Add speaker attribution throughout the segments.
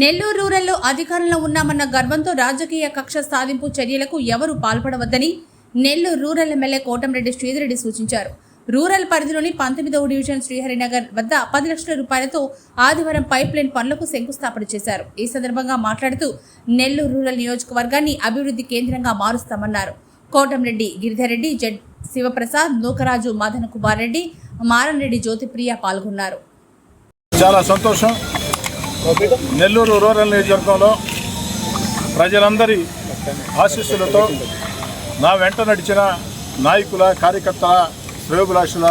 Speaker 1: నెల్లూరు రూరల్లో అధికారంలో ఉన్నామన్న గర్వంతో రాజకీయ కక్ష సాధింపు చర్యలకు ఎవరూ పాల్పడవద్దని నెల్లూరు రూరల్ ఎమ్మెల్యే కోటంరెడ్డి శ్రీధరెడ్డి సూచించారు. రూరల్ పరిధిలోని పంతొమ్మిదవ డివిజన్ శ్రీహరినగర్ వద్ద పది లక్షల రూపాయలతో ఆదివారం పైప్ లైన్ పనులకు శంకుస్థాపన చేశారు. ఈ సందర్భంగా మాట్లాడుతూ నెల్లూరు రూరల్ నియోజకవర్గాన్ని అభివృద్ధి కేంద్రంగా మారుస్తామన్నారు. కోటంరెడ్డి గిరిధర్రెడ్డి జడ్ శివప్రసాద్ నూకరాజు మదన్ కుమార్ రెడ్డి మారన్రెడ్డి జ్యోతిప్రియ పాల్గొన్నారు.
Speaker 2: చాలా సంతోషం. నెల్లూరు రూరల్ నియోజకవర్గంలో ప్రజలందరి ఆశీస్సులతో నా వెంట నడిచిన నాయకుల కార్యకర్తల శ్రేయోభిలాషుల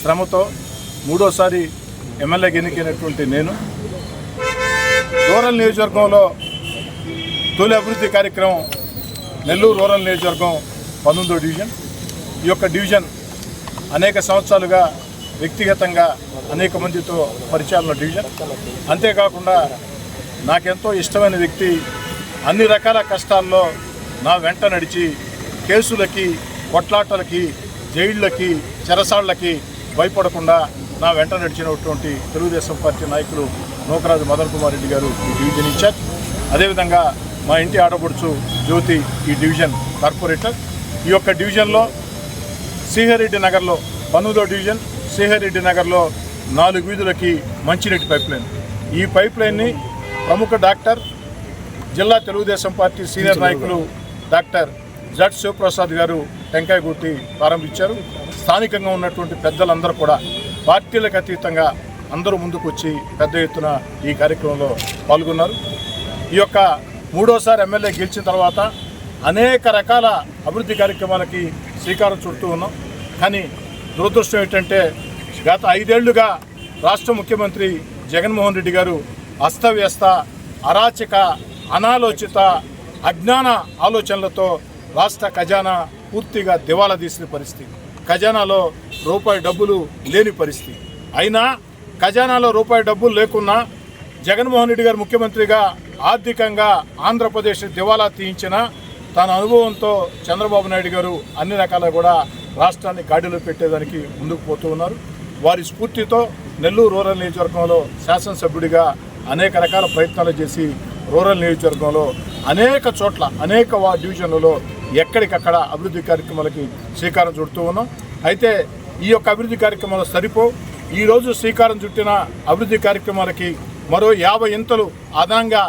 Speaker 2: శ్రమతో మూడోసారి ఎమ్మెల్యేకి ఎన్నికైనటువంటి నేను. రూరల్ నియోజకవర్గంలో తొలి అభివృద్ధి కార్యక్రమం నెల్లూరు రూరల్ నియోజకవర్గం పంతొమ్మిదో డివిజన్. ఈ యొక్క డివిజన్ అనేక సంవత్సరాలుగా వ్యక్తిగతంగా అనేక మందితో పరిచయాలను డివిజన్. అంతేకాకుండా నాకెంతో ఇష్టమైన వ్యక్తి అన్ని రకాల కష్టాల్లో నా వెంట నడిచి కేసులకి కొట్లాటలకి జైళ్ళకి చెరసాళ్ళకి భయపడకుండా నా వెంట నడిచినటువంటి తెలుగుదేశం పార్టీ నాయకులు నూకరాజు మదన్ కుమార్ రెడ్డి గారు ఈ డివిజన్ ఇన్ఛార్జ్. అదేవిధంగా మా ఇంటి ఆడపడుచు జ్యోతి ఈ డివిజన్ కార్పొరేటర్. ఈ యొక్క డివిజన్లో శ్రీహరెడ్డి నగర్లో పంతొమ్మిదో డివిజన్ శ్రీహరెడ్డి నగర్లో నాలుగు వీధులకి మంచినీటి పైప్ లైన్ ఈ పైప్ లైన్ని ప్రముఖ డాక్టర్ జిల్లా తెలుగుదేశం పార్టీ సీనియర్ నాయకులు డాక్టర్ జడ్ శివప్రసాద్ గారు టెంకాయ కొట్టి ప్రారంభించారు. స్థానికంగా ఉన్నటువంటి పెద్దలందరూ కూడా పార్టీలకు అతీతంగా అందరూ ముందుకు వచ్చి పెద్ద ఎత్తున ఈ కార్యక్రమంలో పాల్గొన్నారు. ఈ యొక్క మూడోసారి ఎమ్మెల్యే గెలిచిన తర్వాత అనేక రకాల అభివృద్ధి కార్యక్రమాలకి శ్రీకారం చుడుతూ ఉన్నాం. కానీ దురదృష్టం ఏంటంటే గత ఐదేళ్ళుగా రాష్ట్ర ముఖ్యమంత్రి జగన్మోహన్ రెడ్డి గారు అస్తవ్యస్త అరాచక అనాలోచిత అజ్ఞాన ఆలోచనలతో రాష్ట్ర ఖజానా పూర్తిగా దివాలా తీసిన పరిస్థితి. ఖజానాలో రూపాయి డబ్బులు లేని పరిస్థితి. అయినా ఖజానాలో రూపాయి డబ్బులు లేకున్నా జగన్మోహన్ రెడ్డి గారు ముఖ్యమంత్రిగా ఆర్థికంగా ఆంధ్రప్రదేశ్ దివాలా తీయించిన తన అనుభవంతో చంద్రబాబు నాయుడు గారు అన్ని రకాల కూడా రాష్ట్రాన్ని గాడిలో పెట్టేదానికి ముందుకు పోతూ ఉన్నారు. వారి స్ఫూర్తితో నెల్లూరు రూరల్ నియోజకవర్గంలో శాసనసభ్యుడిగా అనేక రకాల ప్రయత్నాలు చేసి రూరల్ నియోజకవర్గంలో అనేక చోట్ల అనేక డివిజన్లలో ఎక్కడికక్కడ అభివృద్ధి కార్యక్రమాలకి శ్రీకారం చుడుతూ ఉన్నాం. అయితే ఈ యొక్క అభివృద్ధి కార్యక్రమాలు సరిపో ఈరోజు శ్రీకారం చుట్టిన అభివృద్ధి కార్యక్రమాలకి మరో యాభై ఇంతలు అదనంగా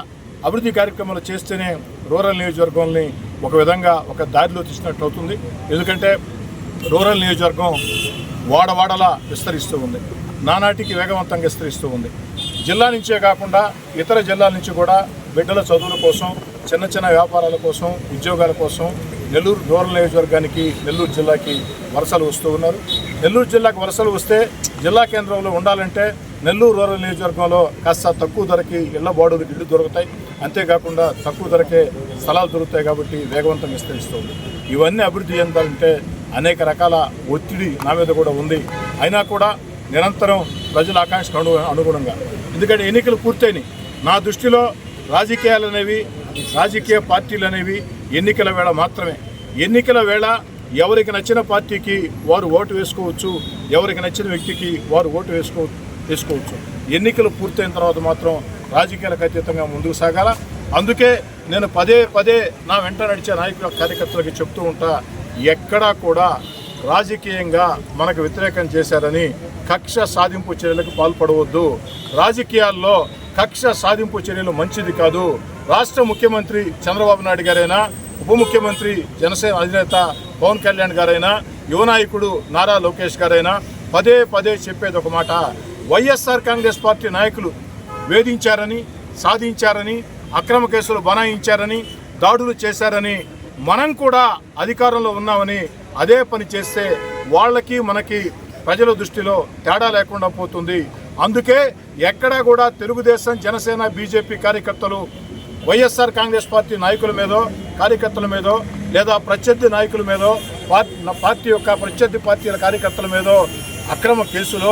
Speaker 2: అభివృద్ధి కార్యక్రమాలు చేస్తేనే రూరల్ నియోజకవర్గాన్ని ఒక విధంగా ఒక దారిలో తీసినట్టు అవుతుంది ఎందుకంటే రూరల్ నియోజకవర్గం వాడవాడలా విస్తరిస్తూ ఉంది. నానాటికి వేగవంతంగా విస్తరిస్తూ ఉంది. జిల్లా నుంచే కాకుండా ఇతర జిల్లాల నుంచి కూడా బిడ్డల చదువుల కోసం చిన్న చిన్న వ్యాపారాల కోసం ఉద్యోగాల కోసం నెల్లూరు రూరల్ నియోజకవర్గానికి నెల్లూరు జిల్లాకి వలసలు వస్తూ ఉన్నారు. నెల్లూరు జిల్లాకు వలసలు వస్తే జిల్లా కేంద్రంలో ఉండాలంటే నెల్లూరు రూరల్ నియోజకవర్గంలో కాస్త తక్కువ ధరకి ఇళ్ళ బాడులకు ఇళ్ళు దొరుకుతాయి. అంతేకాకుండా తక్కువ ధరకే స్థలాలు దొరుకుతాయి కాబట్టి వేగవంతంగా విస్తరిస్తుంది ఇవన్నీ అభివృద్ధి చెందాలంటే అనేక రకాల ఒత్తిడి నా మీద కూడా ఉంది. అయినా కూడా నిరంతరం ప్రజల ఆకాంక్షకు అను అనుగుణంగా. ఎందుకంటే ఎన్నికలు పూర్తయినాయి. నా దృష్టిలో రాజకీయాలు అనేవి రాజకీయ పార్టీలు అనేవి ఎన్నికల వేళ మాత్రమే. ఎన్నికల వేళ ఎవరికి నచ్చిన పార్టీకి వారు ఓటు వేసుకోవచ్చు ఎవరికి నచ్చిన వ్యక్తికి వారు ఓటు వేసుకో వేసుకోవచ్చు. ఎన్నికలు పూర్తయిన తర్వాత మాత్రం రాజకీయాలకు అతీతంగా ముందుకు సాగాల. అందుకే నేను పదే పదే నా వెంట నడిచే నాయకుల కార్యకర్తలకి చెప్తూ ఉంటా ఎక్కడా కూడా రాజకీయంగా మనకు వ్యతిరేకం చేశారని కక్ష సాధింపు చర్యలకు పాల్పడవద్దు. రాజకీయాల్లో కక్ష సాధింపు చర్యలు మంచిది కాదు. రాష్ట్ర ముఖ్యమంత్రి చంద్రబాబు నాయుడు గారైనా ఉప ముఖ్యమంత్రి జనసేన అధినేత పవన్ కళ్యాణ్ గారైనా యువనాయకుడు నారా లోకేష్ గారైనా పదే పదే చెప్పేది ఒక మాట. వైఎస్ఆర్ కాంగ్రెస్ పార్టీ నాయకులు వేధించారని సాధించారని అక్రమ కేసులు బనాయించారని దాడులు చేశారని మనం కూడా అధికారంలో ఉన్నామని అదే పని చేస్తే వాళ్ళకి మనకి ప్రజల దృష్టిలో తేడా లేకుండా పోతుంది. అందుకే ఎక్కడా కూడా తెలుగుదేశం జనసేన బీజేపీ కార్యకర్తలు వైఎస్ఆర్ కాంగ్రెస్ పార్టీ నాయకుల మీదో కార్యకర్తల మీదో లేదా ప్రత్యర్థి నాయకుల మీదో పార్టీ పార్టీ యొక్క ప్రత్యర్థి పార్టీల కార్యకర్తల మీదో అక్రమ కేసులో